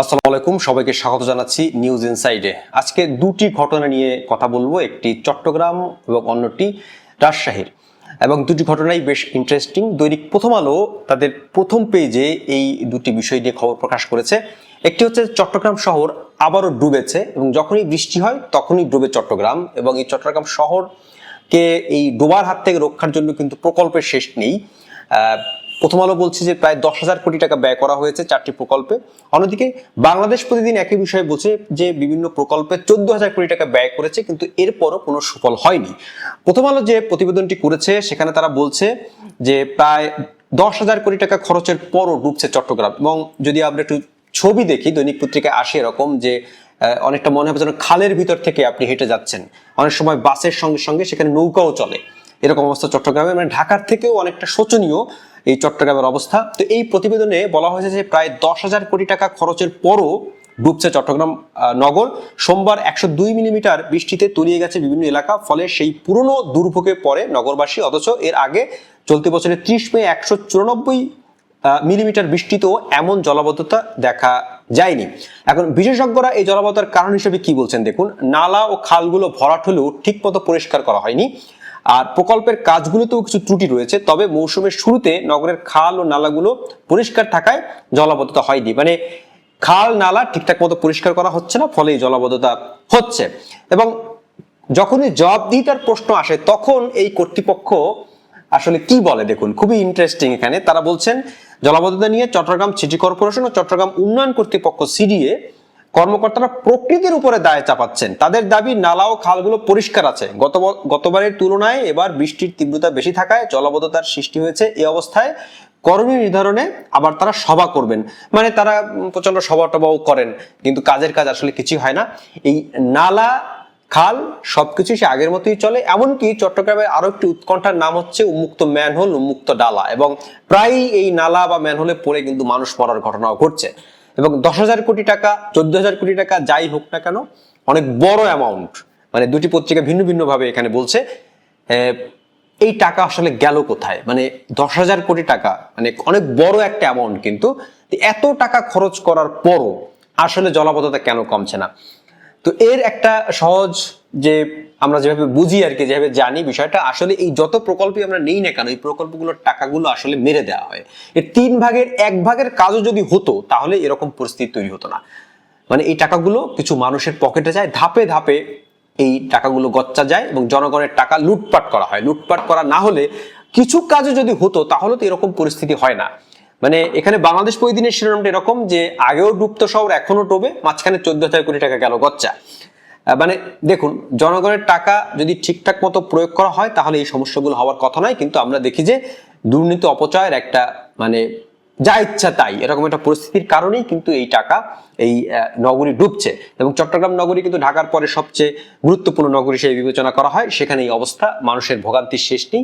আসসালামু আলাইকুম, সবাইকে স্বাগত জানাচ্ছি নিউজ ইনসাইডে আজকে দুটি ঘটনা নিয়ে কথা বলব, একটি চট্টগ্রাম এবং অন্যটি রাজশাহীর। এবং দুটি ঘটনাই বেশ ইন্টারেস্টিং দৈনিক প্রথম আলো তাদের প্রথম পেজে এই দুটি বিষয় নিয়ে খবর প্রকাশ করেছে। একটি হচ্ছে চট্টগ্রাম শহর আবারও ডুবেছে এবং যখনই বৃষ্টি হয় তখনই ডুবে চট্টগ্রাম এবং এই চট্টগ্রাম শহরকে এই ডোবার হাত থেকে রক্ষার জন্য কিন্তু প্রকল্পের শেষ নেই। প্রথম আলো বলছে যে প্রায় দশ হাজার কোটি টাকা ব্যয় করা হয়েছে চারটি প্রকল্পে। অন্যদিকে বাংলাদেশ প্রতিদিন একই বিষয়ে বলছে যে বিভিন্ন প্রকল্পে চোদ্দ হাজার কোটি টাকা ব্যয় করেছে, কিন্তু এরপরও কোনো সুফল হয়নি। প্রথম আলো যে প্রতিবেদনটি করেছে, সেখানে তারা বলছে যে প্রায় দশ হাজার কোটি টাকা খরচের পরও ডুবছে চট্টগ্রাম। এবং যদি আমরা একটু ছবি দেখি, দৈনিক পত্রিকায় আসে এরকম যে অনেকটা মনে হবে যেন খালের ভিতর থেকে আপনি হেঁটে যাচ্ছেন। অনেক সময় বাসের সঙ্গে সঙ্গে সেখানে নৌকাও চলে। এরকম অবস্থা চট্টগ্রামে মানে ঢাকার থেকেও অনেকটা শোচনীয় এই চট্টগ্রামের অবস্থা। তো এই প্রতিবেদনে বলা হয়েছে যে প্রায় দশ হাজার কোটি টাকা খরচের পরও ডুবছে চট্টগ্রাম নগর। সোমবার একশো দুই মিলিমিটার বৃষ্টিতে তলিয়ে গেছে বিভিন্ন এলাকা, ফলে সেই পুরনো দুর্ভোগে পড়ে নগরবাসী। অথচ এর আগে চলতি বছরের ত্রিশ মে একশো চুরানব্বই মিলিমিটার বৃষ্টিতেও এমন জলাবদ্ধতা দেখা যায়নি। এখন বিশেষজ্ঞরা এই জলাবদ্ধতার কারণ হিসেবে কি বলছেন দেখুন। নালা ও খালগুলো ভরাট হলেও ঠিকমতো পরিষ্কার করা হয়নি। আর প্রকল্পের কাজগুলোতেও কিছু ত্রুটি রয়েছে, তবে মৌসুমের শুরুতে নগরের খাল ও নালাগুলো পরিষ্কার থাকায় জলাবদ্ধতা হয়নি। মানে খাল, নালা ঠিকঠাক মতো পরিষ্কার করা হচ্ছে না ফলে জলাবদ্ধতা হচ্ছে। এবং যখনই জবাবদিহিতার প্রশ্ন আসে, তখন এই কর্তৃপক্ষ আসলে কি বলে দেখুন, খুবই ইন্টারেস্টিং এখানে। তারা বলছেন, জলাবদ্ধতা নিয়ে চট্টগ্রাম সিটি কর্পোরেশন ও চট্টগ্রাম উন্নয়ন কর্তৃপক্ষ সিডিএ কর্মকর্তারা প্রকৃতির উপরে দায় চাপাচ্ছেন। তাদের দাবি, নালা ও খালগুলো পরিষ্কার আছে। গত গতবারের তুলনায় এবার বৃষ্টির তীব্রতা বেশি থাকায় জলাবদ্ধতার সৃষ্টি হয়েছে এই অবস্থায়। করণীয় নির্ধারণে আবার তারা সভা করবেন। মানে তারা প্রচণ্ড সভা টভাও করেন। কিন্তু কাজের কাজ আসলে কিছুই হয় না। এই নালা, খাল সবকিছু সে আগের মতোই চলে। এমনকি চট্টগ্রামের আরও একটি উৎকণ্ঠার নাম হচ্ছে উন্মুক্ত ম্যানহোল, উন্মুক্ত ডালা। এবং প্রায়ই এই নালা বা ম্যানহোলে পড়ে কিন্তু মানুষ মরার ঘটনাও ঘটছে। এবং দশ হাজার কোটি টাকা, চোদ্দ হাজার কোটি টাকা যাই হোক না কেন, অনেক বড় অ্যামাউন্ট মানে দুটি পত্রিকা ভিন্ন ভিন্নভাবে এখানে বলছে এই টাকা আসলে গেল কোথায়? মানে দশ হাজার কোটি টাকা মানে অনেক বড় একটা অ্যামাউন্ট কিন্তু, এত টাকা খরচ করার পরও আসলে জলাবদ্ধতা কেন কমছে না? তো এর একটা সহজ যে আমরা যেভাবে বুঝি আর কি, যেভাবে জানি বিষয়টা, আসলে এই যত প্রকল্পই আমরা নেই না কেন, এই প্রকল্পগুলোর টাকাগুলো আসলে মেরে দেওয়া হয়। এর তিন ভাগের এক ভাগের কাজও যদি হতো, তাহলে এরকম পরিস্থিতি তৈরি হতো না। মানে এই টাকাগুলো কিছু মানুষের পকেটে যায়, ধাপে ধাপে এই টাকাগুলো গচ্চা যায় এবং জনগণের টাকা লুটপাট করা হয়। লুটপাট করা না হলে কিছু কাজে যদি হতো, তাহলে তো এরকম পরিস্থিতি হয় না। মানে এখানে বাংলাদেশ প্রতিদিনের শিরোনামটা এরকম যে আগেও ডুবতো শহর এখনও ডোবে মাঝখানে চোদ্দ হাজার কোটি টাকা গেল গচ্চা। মানে দেখুন, জনগণের টাকা যদি ঠিকঠাক মতো প্রয়োগ করা হয়, তাহলে এই সমস্যাগুলো হওয়ার কথা নয়, কিন্তু আমরা দেখি যে দুর্নীতি অপচয়ের একটা মানে যা ইচ্ছা তাই, এরকম একটা পরিস্থিতির কারণেই কিন্তু এই টাকা এই নগরী ডুবছে। এবং চট্টগ্রাম নগরী কিন্তু ঢাকার পরে সবচেয়ে গুরুত্বপূর্ণ নগরী হিসেবে বিবেচনা করা হয়, সেখানে এই অবস্থা, মানুষের ভোগান্তির শেষ নেই।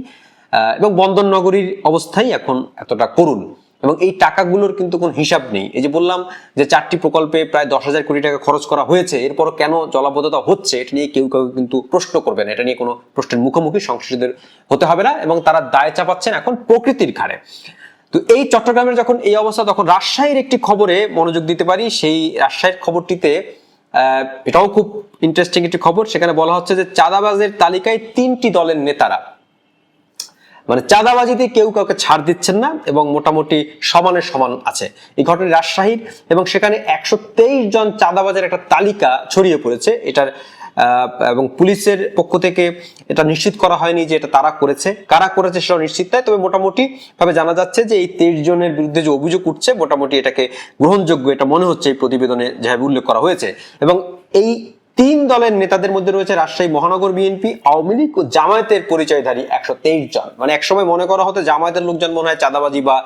এবং বন্দর নগরীর অবস্থাই এখন এতটা করুণ। এবং এই টাকাগুলোর কিন্তু কোনো হিসাব নেই। এই যে বললাম যে চারটি প্রকল্পে প্রায় দশ হাজার কোটি টাকা খরচ করা হয়েছে, এরপরও কেন জলাবদ্ধতা হচ্ছে, এটা নিয়ে কেউ কেউ কিন্তু প্রশ্ন করবে না। এটা নিয়ে কোনো প্রশ্নের মুখোমুখি সংশ্লিষ্টদের হতে হবে না এবং তারা দায় চাপাচ্ছেন এখন প্রকৃতির ঘাড়ে। তো এই চট্টগ্রামের যখন এই অবস্থা, তখন রাজশাহীর একটি খবরে মনোযোগ দিতে পারি। সেই রাজশাহীর খবরটিতে এটাও খুব ইন্টারেস্টিং একটি খবর। সেখানে বলা হচ্ছে যে চাঁদাবাজের তালিকায় তিনটি দলের নেতারা মানে চাঁদাবাজিতে কেউ কাউকে ছাড় দিচ্ছেন না এবং মোটামুটি সমানে সমান আছে। এই ঘটনা রাজশাহীর এবং সেখানে একশো তেইশ জন চাঁদাবাজের একটা তালিকা ছড়িয়ে পড়েছে। এটার এবং পুলিশের পক্ষ থেকে এটা নিশ্চিত করা হয়নি যে এটা তারা করেছে। কারা করেছে সেটা নিশ্চিত নয় তবে মোটামুটি ভাবে জানা যাচ্ছে যে এই তেইশ জনের বিরুদ্ধে যে অভিযোগ উঠছে, মোটামুটি এটাকে গ্রহণযোগ্য এটা মনে হচ্ছে এই প্রতিবেদনে যেভাবে উল্লেখ করা হয়েছে। এবং এই তিন দলের নেতাদের মধ্যে রয়েছে রাজশাহী মহানগর বিএনপি, আওয়ামী লীগ ও জামায়াতের পরিচয়ধারী একশো তেইশ জন। মানে একসময় মনে করা হতো জামায়াতের লোকজন মনে হয় চাঁদাবাজি বা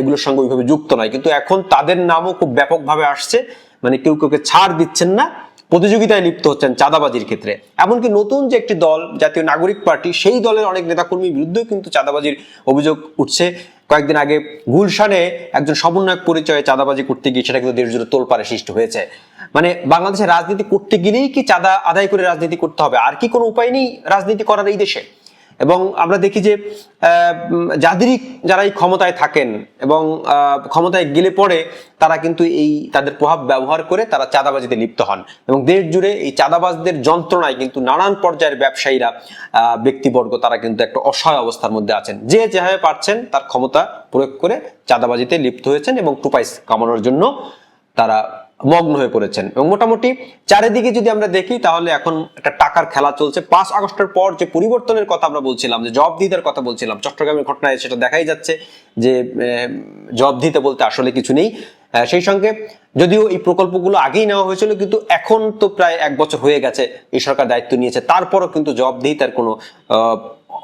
এগুলোর সঙ্গে ওইভাবে যুক্ত নয়। কিন্তু এখন তাদের নামও খুব ব্যাপকভাবে আসছে। মানে কেউ কাউকে ছাড় দিচ্ছেন না, প্রতিযোগিতায় লিপ্ত হচ্ছেন চাঁদাবাজির ক্ষেত্রে। এমনকি নতুন যে একটি দল, জাতীয় নাগরিক পার্টি, সেই দলের অনেক নেতাকর্মীর বিরুদ্ধেও কিন্তু চাঁদাবাজির অভিযোগ উঠছে। কয়েকদিন আগে গুলশানে একজন সমন্বয়ক পরিচয়ে চাঁদাবাজি করতে গিয়ে সেটা কিন্তু দেশ জুড়ে তোলপাড়ে সৃষ্টি হয়েছে। মানে বাংলাদেশে রাজনীতি করতে গেলেই কি চাঁদা আদায় করে রাজনীতি করতে হবে? আর কি কোনো উপায় নেই রাজনীতি করার এই দেশে? এবং আমরা দেখি যে যাদেরই যারা এই ক্ষমতায় থাকেন এবং ক্ষমতায় গেলে পরে তারা কিন্তু এই, তাদের প্রভাব ব্যবহার করে তারা চাঁদাবাজিতে লিপ্ত হন এবং দেশ জুড়ে এই চাঁদাবাজদের যন্ত্রণায় কিন্তু নানান পর্যায়ের ব্যবসায়ীরা ব্যক্তিবর্গ তারা কিন্তু একটা অসহায় অবস্থার মধ্যে আছেন। যে যেভাবে পারছেন তার ক্ষমতা প্রয়োগ করে চাঁদাবাজিতে লিপ্ত হয়েছেন এবং টুপাইস কামানোর জন্য তারা মগ্ন হয়ে পড়েছেন। এবং মোটামুটি চারিদিকে যদি আমরা দেখি তাহলে এখন একটা টাকার খেলা চলছে। পাঁচ আগস্টের পর যে পরিবর্তনের কথা আমরা বলছিলাম যে জব জবাবদিহিতার কথা বলছিলাম চট্টগ্রামের ঘটনায় সেটা দেখাই যাচ্ছে যে আহ, জবাবদিহিতা বলতে আসলে কিছু নেই। সেই সঙ্গে যদিও এই প্রকল্পগুলো আগেই নেওয়া হয়েছিল কিন্তু এখন তো প্রায় এক বছর হয়ে গেছে এই সরকার দায়িত্ব নিয়েছে। তারপরও কিন্তু জব জবাবদিহিতার কোনো আহ,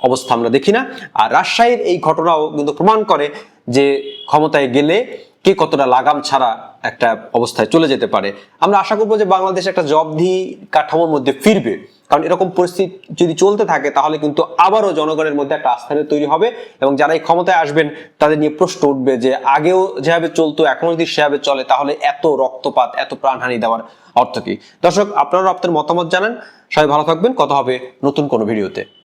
অবস্থা আমরা দেখি না। আর রাজশাহীর এই ঘটনাও কিন্তু প্রমাণ করে যে ক্ষমতায় গেলে কে কতটা লাগাম ছাড়া একটা অবস্থায় চলে যেতে পারে। আমরা আশা করব যে বাংলাদেশ একটা জবধি কাঠামোর মধ্যে ফিরবে। কারণ এরকম পরিস্থিতি যদি চলতে থাকে, তাহলে কিন্তু আবারও জনগণের মধ্যে একটা আস্থা তৈরি হবে এবং যারা এই ক্ষমতায় আসবেন, তাদের নিয়ে প্রশ্ন উঠবে যে আগেও যেভাবে চলতো এখনও যদি সেভাবে চলে, তাহলে এত রক্তপাত, এত প্রাণহানি দেওয়ার অর্থ কি? দর্শক আপনারা আপনার মতামত জানান। সবাই ভালো থাকবেন। কথা হবে নতুন কোনো ভিডিওতে।